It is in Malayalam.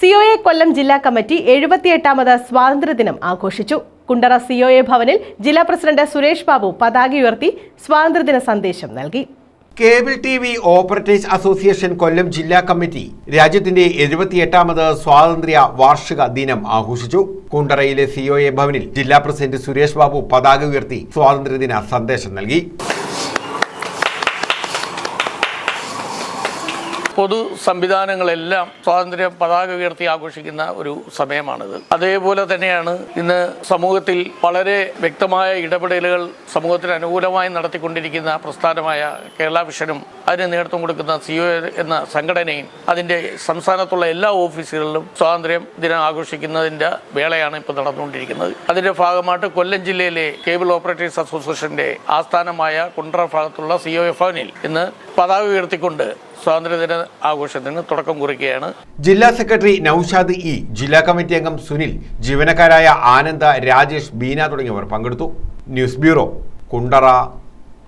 സിഒഎ കൊല്ലം ജില്ലാ കമ്മിറ്റി എഴുപത്തിയെട്ടാമത് സ്വാതന്ത്ര്യദിനം ആഘോഷിച്ചു. കുണ്ടറ സിഒഎ ഭവനിൽ ജില്ലാ പ്രസിഡന്റ് സുരേഷ് ബാബു പതാക ഉയർത്തി സ്വാതന്ത്ര്യദിന സന്ദേശം നൽകി. Cable T V operators association Kollam ജില്ലാ കമ്മിറ്റി രാജ്യത്തിന്റെ എഴുപത്തിയെട്ടാമത് സ്വാതന്ത്ര്യ വാർഷിക ദിനം ആഘോഷിച്ചു. കുണ്ടറയിലെ സിഒഎ ഭവനിൽ ജില്ലാ പ്രസിഡന്റ് സുരേഷ് ബാബു പതാക ഉയർത്തി സ്വാതന്ത്ര്യദിന സന്ദേശം നൽകി. പൊതു സംവിധാനങ്ങളെല്ലാം സ്വാതന്ത്ര്യ പതാക ഉയർത്തി ആഘോഷിക്കുന്ന ഒരു സമയമാണിത്. അതേപോലെ തന്നെയാണ് ഇന്ന് സമൂഹത്തിൽ വളരെ വ്യക്തമായ ഇടപെടലുകൾ സമൂഹത്തിന് അനുകൂലമായി നടത്തിക്കൊണ്ടിരിക്കുന്ന പ്രസ്ഥാനമായ കേരള വിഷനും അതിന് നേതൃത്വം കൊടുക്കുന്ന സിഒ എന്ന സംഘടനയും അതിന്റെ സംസ്ഥാനത്തുള്ള എല്ലാ ഓഫീസുകളിലും സ്വാതന്ത്ര്യം ദിനം ആഘോഷിക്കുന്നതിന്റെ വേളയാണ് ഇപ്പോൾ നടന്നുകൊണ്ടിരിക്കുന്നത്. അതിന്റെ ഭാഗമായിട്ട് കൊല്ലം ജില്ലയിലെ കേബിൾ ഓപ്പറേറ്റേഴ്സ് അസോസിയേഷന്റെ ആസ്ഥാനമായ കുണ്ട്ര ഭാഗത്തുള്ള സിഒ എഫ് ഇന്ന് പതാക ഉയർത്തിക്കൊണ്ട് സ്വാതന്ത്ര്യദിന ആഘോഷത്തിന് തുടക്കം കുറിക്കുകയാണ്. ജില്ലാ സെക്രട്ടറി നൌഷാദ് ഇ ജില്ലാ കമ്മിറ്റി അംഗം സുനിൽ ജീവനക്കാരായ ആനന്ദ രാജേഷ് ബീന തുടങ്ങിയവർ പങ്കെടുത്തു. News bureau Kundara.